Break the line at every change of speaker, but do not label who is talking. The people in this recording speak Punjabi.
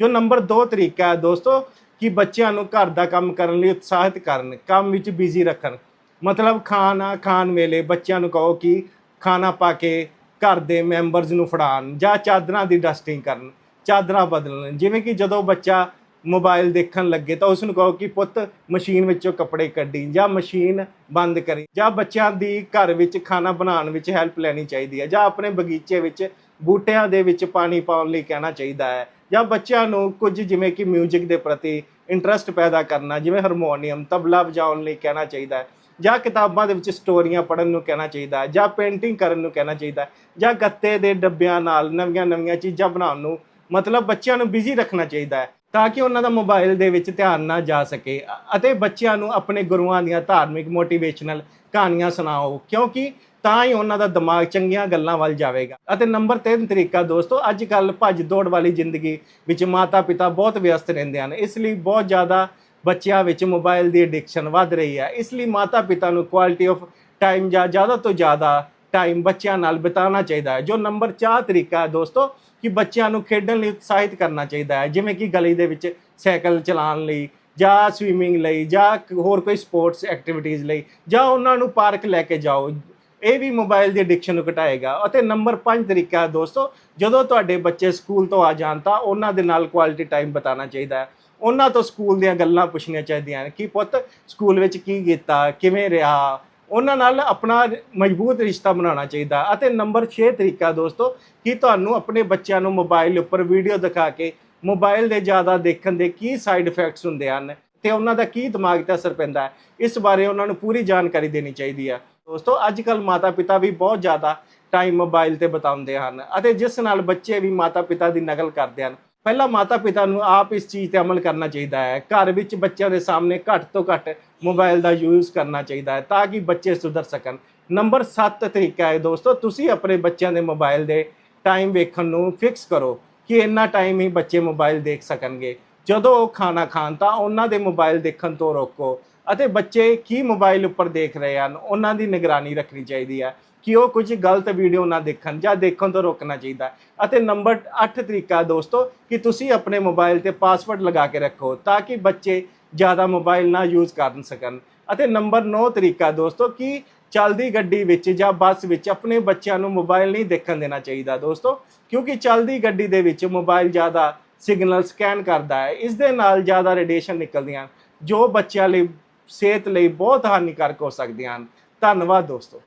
ਜੋ ਨੰਬਰ 2 ਤਰੀਕਾ ਹੈ ਦੋਸਤੋ, ਕਿ ਬੱਚਿਆਂ ਨੂੰ ਘਰ ਦਾ ਕੰਮ ਕਰਨ ਲਈ ਉਤਸ਼ਾਹਿਤ ਕਰਨ, ਕੰਮ ਵਿੱਚ ਬਿਜ਼ੀ ਰੱਖਣ। ਮਤਲਬ ਖਾਣਾ, ਖਾਣ ਵੇਲੇ ਬੱਚਿਆਂ ਨੂੰ ਕਹੋ ਕਿ ਖਾਣਾ ਪਾ ਕੇ ਘਰ ਦੇ ਮੈਂਬਰਸ ਨੂੰ ਫੜਾਉਣ ਜਾਂ ਚਾਦਰਾਂ ਦੀ ਡਸਟਿੰਗ ਕਰਨ, ਚਾਦਰਾਂ ਬਦਲਣ। ਜਿਵੇਂ ਕਿ ਜਦੋਂ ਬੱਚਾ ਮੋਬਾਈਲ ਦੇਖਣ ਲੱਗੇ ਤਾਂ ਉਸ ਨੂੰ ਕਹੋ ਕਿ ਪੁੱਤ, ਮਸ਼ੀਨ ਵਿੱਚੋਂ ਕੱਪੜੇ ਕੱਢੀ ਜਾਂ ਮਸ਼ੀਨ ਬੰਦ ਕਰੀ ਜਾਂ ਬੱਚਿਆਂ ਦੀ ਘਰ ਵਿੱਚ ਖਾਣਾ ਬਣਾਉਣ ਵਿੱਚ ਹੈਲਪ ਲੈਣੀ ਚਾਹੀਦੀ ਹੈ ਜਾਂ ਆਪਣੇ ਬਗੀਚੇ ਵਿੱਚ ਬੂਟਿਆਂ ਦੇ ਵਿੱਚ ਪਾਣੀ ਪਾਉਣ ਲਈ ਕਹਿਣਾ ਚਾਹੀਦਾ ਹੈ। ਜਾਂ ਬੱਚਿਆਂ ਨੂੰ ਕੁਝ ਜਿਵੇਂ ਕਿ 뮤직 ਦੇ ਪ੍ਰਤੀ ਇੰਟਰਸਟ ਪੈਦਾ ਕਰਨਾ, ਜਿਵੇਂ ਹਾਰਮੋਨੀਅਮ ਤਬਲਾ ਵਜਾਉਣ ਲਈ ਕਹਿਣਾ ਚਾਹੀਦਾ ਹੈ, ਜਾਂ ਕਿਤਾਬਾਂ ਦੇ ਵਿੱਚ ਸਟੋਰੀਆਂ ਪੜ੍ਹਨ ਨੂੰ ਕਹਿਣਾ ਚਾਹੀਦਾ ਹੈ, ਜਾਂ ਪੇਂਟਿੰਗ ਕਰਨ ਨੂੰ ਕਹਿਣਾ ਚਾਹੀਦਾ ਹੈ, ਜਾਂ ਗੱਤੇ ਦੇ ਡੱਬਿਆਂ ਨਾਲ ਨਵੀਆਂ-ਨਵੀਆਂ ਚੀਜ਼ਾਂ ਬਣਾਉਣ ਨੂੰ ਮਤਲਬ ਬੱਚਿਆਂ ਨੂੰ ਬਿਜ਼ੀ ਰੱਖਣਾ ਚਾਹੀਦਾ ਹੈ। ਤਾਂ ਕਿ ਉਹਨਾਂ ਦਾ ਮੋਬਾਈਲ ਦੇ ਵਿੱਚ ਧਿਆਨ ਨਾ ਜਾ ਸਕੇ। ਅਤੇ ਬੱਚਿਆਂ ਨੂੰ ਆਪਣੇ ਗੁਰੂਆਂ ਦੀਆਂ ਧਾਰਮਿਕ ਮੋਟੀਵੇਸ਼ਨਲ ਕਹਾਣੀਆਂ ਸੁਣਾਓ, ਕਿਉਂਕਿ ਤਾਂ ਹੀ ਉਹਨਾਂ ਦਾ ਦਿਮਾਗ ਚੰਗੀਆਂ ਗੱਲਾਂ ਵੱਲ ਜਾਵੇਗਾ। ਅਤੇ ਨੰਬਰ 3 ਤਰੀਕਾ ਦੋਸਤੋ ਅੱਜ ਕੱਲ ਭੱਜ ਦੌੜ ਵਾਲੀ ਜ਼ਿੰਦਗੀ ਵਿੱਚ ਮਾਤਾ ਪਿਤਾ ਬਹੁਤ ਵਿਅਸਤ ਰਹਿੰਦੇ ਹਨ। ਇਸ ਲਈ ਬਹੁਤ ਜ਼ਿਆਦਾ ਬੱਚਿਆਂ ਵਿੱਚ ਮੋਬਾਈਲ ਦੀ ਐਡਿਕਸ਼ਨ ਵੱਧ ਰਹੀ ਹੈ। ਇਸ ਲਈ ਮਾਤਾ ਪਿਤਾ ਨੂੰ ਕੁਆਲਿਟੀ ਆਫ ਟਾਈਮ ਜਾਂ ਜ਼ਿਆਦਾ ਤੋਂ ਜ਼ਿਆਦਾ ਟਾਈਮ ਬੱਚਿਆਂ ਨਾਲ ਬਿਤਾਉਣਾ ਚਾਹੀਦਾ ਹੈ। ਜੋ ਨੰਬਰ 4 ਤਰੀਕਾ ਹੈ ਦੋਸਤੋ, ਕਿ ਬੱਚਿਆਂ ਨੂੰ ਖੇਡਣ ਲਈ ਉਤਸ਼ਾਹਿਤ ਕਰਨਾ ਚਾਹੀਦਾ ਹੈ। ਜਿਵੇਂ ਕਿ ਗਲੀ ਦੇ ਵਿੱਚ ਸਾਈਕਲ ਚਲਾਉਣ ਲਈ, ਜਾਂ ਸਵੀਮਿੰਗ ਲਈ, ਜਾਂ ਹੋਰ ਕੋਈ ਸਪੋਰਟਸ ਐਕਟੀਵਿਟੀਜ਼ ਲਈ, ਜਾਂ ਉਹਨਾਂ ਨੂੰ ਪਾਰਕ ਲੈ ਕੇ ਜਾਓ, ਇਹ ਵੀ ਮੋਬਾਈਲ ਦੀ ਐਡਿਕਸ਼ਨ ਨੂੰ ਘਟਾਏਗਾ। ਅਤੇ ਨੰਬਰ 5 ਤਰੀਕਾ ਹੈ ਦੋਸਤੋ, ਜਦੋਂ ਤੁਹਾਡੇ ਬੱਚੇ ਸਕੂਲ ਤੋਂ ਆ ਜਾਣ ਤਾਂ ਉਹਨਾਂ ਦੇ ਨਾਲ ਕੁਆਲਿਟੀ ਟਾਈਮ ਬਿਤਾਉਣਾ ਚਾਹੀਦਾ ਹੈ। ਉਹਨਾਂ ਤੋਂ ਸਕੂਲ ਦੀਆਂ ਗੱਲਾਂ ਪੁੱਛਣੀਆਂ ਚਾਹੀਦੀਆਂ ਹਨ ਕਿ ਪੁੱਤ ਸਕੂਲ ਵਿੱਚ ਕੀ ਕੀਤਾ, ਕਿਵੇਂ ਰਿਹਾ ਉਹਨਾਂ ਨਾਲ ਆਪਣਾ ਮਜ਼ਬੂਤ ਰਿਸ਼ਤਾ ਬਣਾਉਣਾ ਚਾਹੀਦਾ ਅਤੇ ਨੰਬਰ 6 ਤਰੀਕਾ ਦੋਸਤੋ, ਕਿ ਤੁਹਾਨੂੰ ਆਪਣੇ ਬੱਚਿਆਂ ਨੂੰ ਮੋਬਾਈਲ ਉੱਪਰ ਵੀਡੀਓ ਦਿਖਾ ਕੇ ਮੋਬਾਈਲ ਦੇ ਜ਼ਿਆਦਾ ਦੇਖਣ ਦੇ ਕੀ ਸਾਈਡ ਇਫੈਕਟਸ ਹੁੰਦੇ ਹਨ ਤੇ ਉਹਨਾਂ ਦਾ ਕੀ ਦਿਮਾਗ ਤੇ ਅਸਰ ਪੈਂਦਾ ਹੈ, ਇਸ ਬਾਰੇ ਉਹਨਾਂ ਨੂੰ ਪੂਰੀ ਜਾਣਕਾਰੀ ਦੇਣੀ ਚਾਹੀਦੀ ਹੈ। ਦੋਸਤੋ ਅੱਜ ਕੱਲ ਮਾਤਾ ਪਿਤਾ ਵੀ ਬਹੁਤ ਜ਼ਿਆਦਾ ਟਾਈਮ ਮੋਬਾਈਲ ਤੇ ਬਿਤਾਉਂਦੇ ਹਨ ਅਤੇ ਜਿਸ ਨਾਲ ਬੱਚੇ ਵੀ ਮਾਤਾ ਪਿਤਾ ਦੀ ਨਕਲ ਕਰਦੇ ਹਨ। ਪਹਿਲਾਂ ਮਾਤਾ ਪਿਤਾ ਨੂੰ ਆਪ ਇਸ ਚੀਜ਼ ਤੇ ਅਮਲ ਕਰਨਾ ਚਾਹੀਦਾ ਹੈ। ਘਰ ਵਿੱਚ ਬੱਚਿਆਂ ਦੇ ਸਾਹਮਣੇ ਘੱਟ ਤੋਂ ਘੱਟ ਮੋਬਾਈਲ ਦਾ ਯੂਜ਼ ਕਰਨਾ ਚਾਹੀਦਾ ਹੈ ਤਾਂ ਕਿ ਬੱਚੇ ਸੁਧਰ ਸਕਣ। ਨੰਬਰ 7 ਤਰੀਕਾ ਹੈ ਦੋਸਤੋ, ਤੁਸੀਂ ਆਪਣੇ ਬੱਚਿਆਂ ਦੇ ਮੋਬਾਈਲ ਦੇ ਟਾਈਮ ਵੇਖਣ ਨੂੰ ਫਿਕਸ ਕਰੋ ਕਿ ਇੰਨਾ ਟਾਈਮ ਹੀ ਬੱਚੇ ਮੋਬਾਈਲ ਦੇਖ ਸਕਣਗੇ। ਜਦੋਂ ਉਹ ਖਾਣਾ ਖਾਣ ਤਾਂ ਉਹਨਾਂ ਦੇ ਮੋਬਾਈਲ ਦੇਖਣ ਤੋਂ ਰੋਕੋ। ਅਤੇ ਬੱਚੇ ਕੀ ਮੋਬਾਈਲ ਉੱਪਰ ਦੇਖ ਰਹੇ ਹਨ ਉਹਨਾਂ ਦੀ ਨਿਗਰਾਨੀ ਰੱਖਣੀ ਚਾਹੀਦੀ ਹੈ ਕਿ ਉਹ ਕੁਝ ਗਲਤ ਵੀਡੀਓ ਨਾ ਦੇਖਣ ਜਾਂ ਦੇਖਣ ਤੋਂ ਰੋਕਣਾ ਚਾਹੀਦਾ ਅਤੇ ਨੰਬਰ 8 ਤਰੀਕਾ ਦੋਸਤੋ ਕਿ ਤੁਸੀਂ ਆਪਣੇ ਮੋਬਾਈਲ ਤੇ ਪਾਸਵਰਡ ਲਗਾ ਕੇ ਰੱਖੋ ਤਾਂ ਕਿ ਬੱਚੇ ਜ਼ਿਆਦਾ ਮੋਬਾਈਲ ਨਾ ਯੂਜ਼ ਕਰ ਸਕਣ। ਅਤੇ ਨੰਬਰ 9 ਤਰੀਕਾ ਦੋਸਤੋ ਕਿ ਚੱਲਦੀ ਗੱਡੀ ਵਿੱਚ ਜਾਂ ਬੱਸ ਵਿੱਚ ਆਪਣੇ ਬੱਚਿਆਂ ਨੂੰ ਮੋਬਾਈਲ ਨਹੀਂ ਦੇਖਣ ਦੇਣਾ ਚਾਹੀਦਾ ਦੋਸਤੋ ਕਿਉਂਕਿ ਚੱਲਦੀ ਗੱਡੀ ਦੇ ਵਿੱਚ ਮੋਬਾਈਲ ਜ਼ਿਆਦਾ ਸਿਗਨਲ ਸਕੈਨ ਕਰਦਾ ਹੈ। ਇਸ ਦੇ ਨਾਲ ਜ਼ਿਆਦਾ ਰੇਡੀਏਸ਼ਨ ਨਿਕਲਦੀਆਂ ਹਨ, ਜੋ ਬੱਚਿਆਂ ਲਈ ਸਿਹਤ ਲਈ ਬਹੁਤ ਹਾਨੀਕਾਰਕ ਹੋ ਸਕਦੀਆਂ ਹਨ। ਧੰਨਵਾਦ ਦੋਸਤੋ।